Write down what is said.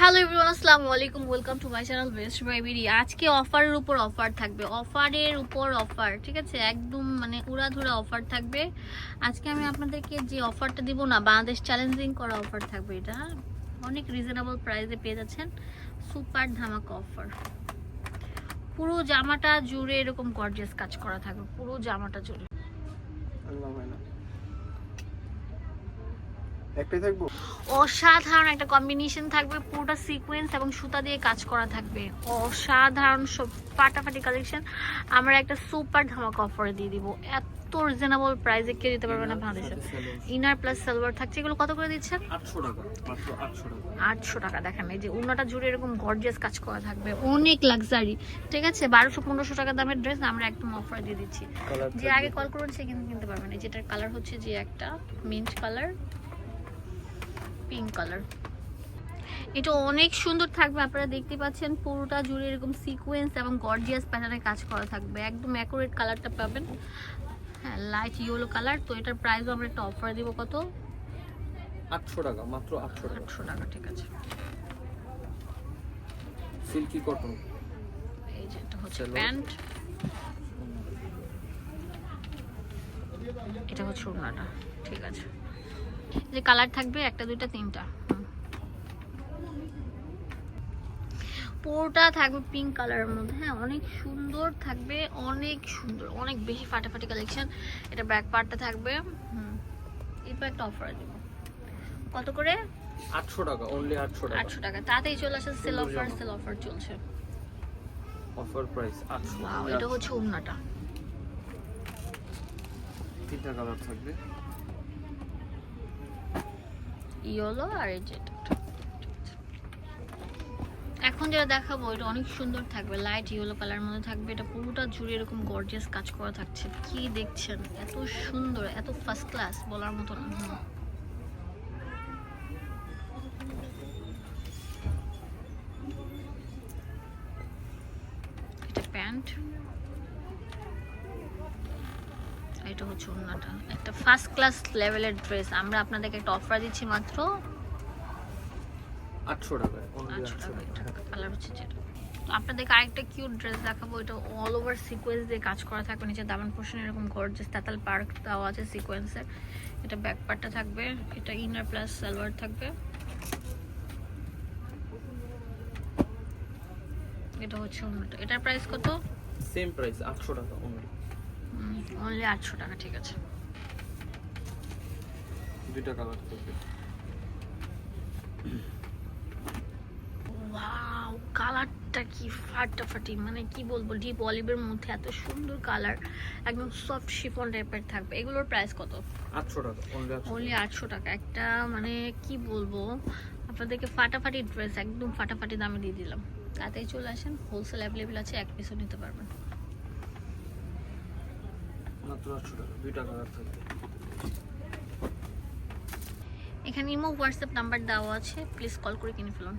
Hello everyone আসসালামু আলাইকুম welcome to my channel best buy BD আজকে অফারের উপর অফার থাকবে। অফারের উপর অফার ঠিক আছে? একদম মানে উড়াধুরা অফার থাকবে। আজকে আমি আপনাদেরকে যে অফারটা দিব না, বাংলাদেশ চ্যালেঞ্জিং করা অফার থাকবে এটা? অনেক রিজনেবল প্রাইসে পেয়ে যাচ্ছেন। সুপার ধামাকা অফার পুরো জামাটা জুড়ে এরকম গর্জিয়াস কাজ করা থাকবে। পুরো জামাটা জুড়ে। একটাই থাকব? অসাধারণ একটা কম্বিনেশন থাকবে পুরোটা সিকোয়েন্স এবং সুতা দিয়ে কাজ করা থাকবে। অসাধারণ সব ফাটাফাটি কালেকশন আমরা একটা সুপার ধামাকা অফারে দিয়ে দিব। এত রিজনেবল প্রাইসে কেউ দিতে পারবে না বাংলাদেশে। ইনার প্লাস সালোয়ার থাকছে। এগুলো কত করে দিচ্ছেন? আটশো টাকা আটশো টাকা। দেখেন এই যে উন্নটা জুড়ে এরকম গর্জিয়াস কাজ করা থাকবে। অনেক লাক্সারি ঠিক আছে? বারোশো পনেরোশো টাকা দামের ড্রেস আমরা একদম অফার দিয়ে দিচ্ছি। যে আগে কল করুন সে কিন্তু কিনতে পারবেন এই যেটার কালার হচ্ছে যে একটা মিন্ট কালার পিঙ্ক কালার এটা অনেক সুন্দর থাকবে আপনারা দেখতে পাচ্ছেন পুরোটা জুড়ে এরকম সিকোয়েন্স এবং গর্জিয়াস প্যাটার্নে কাজ করা থাকবে। একদম অ্যাকুরেট কালারটা পাবেন। হ্যাঁ লাইট ইয়েলো কালার তো এটার প্রাইসও আমরা একটা অফার দিব কত? আটশো টাকা মাত্র আটশো আটশো টাকা ঠিক আছে। সিল্কি কটন এই যে এটা হচ্ছে। প্যান্ট। এটা হচ্ছে ওড়নাটা ঠিক আছে। যে কালার থাকবে একটা দুইটা তিনটা। পুরোটা থাকবে পিঙ্ক কালারের মধ্যে। হ্যাঁ অনেক সুন্দর থাকবে অনেক সুন্দর অনেক বেশি ফাটাফাটি কালেকশন এটা ব্যাক পার্টটা থাকবে। হুম। এরপর একটা অফার দিব। কত করে? আটশো টাকা অনলি আটশো টাকা। আটশো টাকা। তাতেই চলে আসে সেল অফার সেল অফার চলছে। অফার প্রাইস আটশো। এটা হচ্ছে ওড়নাটা। তিনটা কালার থাকবে। ইয়েলো আর এই যেটা এখন যেটা দেখাবো, এটা অনেক সুন্দর থাকবে লাইট ইয়েলো কালার মধ্যে থাকবে। এটা পুরোটা জুড়ে এরকম গর্জিয়াস কাজ করা থাকছে। কি দেখছেন? এত সুন্দর, এত ফার্স্ট ক্লাস বলার মতো না। এটা প্যান্ট। এটা হচ্ছে ওড়নাটা। একটা ফার্স্ট ক্লাস লেভেলের ড্রেস আমরা আপনাদেরকে একটা অফার দিচ্ছি মাত্র। আটশো টাকায় টাকা কালার হচ্ছে যেটা। তো আপনাদেরকে আরেকটা কিউট ড্রেস দেখাবো। এটা অল ওভার সিকোয়েন্স দিয়ে কাজ করা থাকবে। নিচে দামান পোর্শন এরকম গর্জেস তাতাল পার্ক দেওয়া আছে সিকোয়েন্সের এটা ব্যাক পার্টটা থাকবে। এটা ইনার প্লাস সালোয়ার থাকবে। এটা হচ্ছে অন্যটা এটার প্রাইস কত? সেম প্রাইস আটশো টাকা অনলি অনলি আটশো টাকা ঠিক আছে। দুইটা কালার থাকবে ওয়াও কালারটা কি ফাটাফাটি মানে কি বলব ডিপ অলিভের মধ্যে এত সুন্দর কালার একদম সফট শিফন টাইপের থাকবে। এগুলোর প্রাইস কত? আটশো টাকা অনলি আটশো টাকা। একটা মানে কি বলব আপনাদেরকে ফাটাফাটি ড্রেস একদম ফাটাফাটি দামে দিয়ে দিলাম। তাতেই চলে আসেন হোলসেল অ্যাভেলেবেল আছে এক পিসও নিতে পারবেন। এখানে ইমো হোয়াটসঅ্যাপ নাম্বার দেওয়া আছে প্লিজ কল করে কিনে ফেলুন।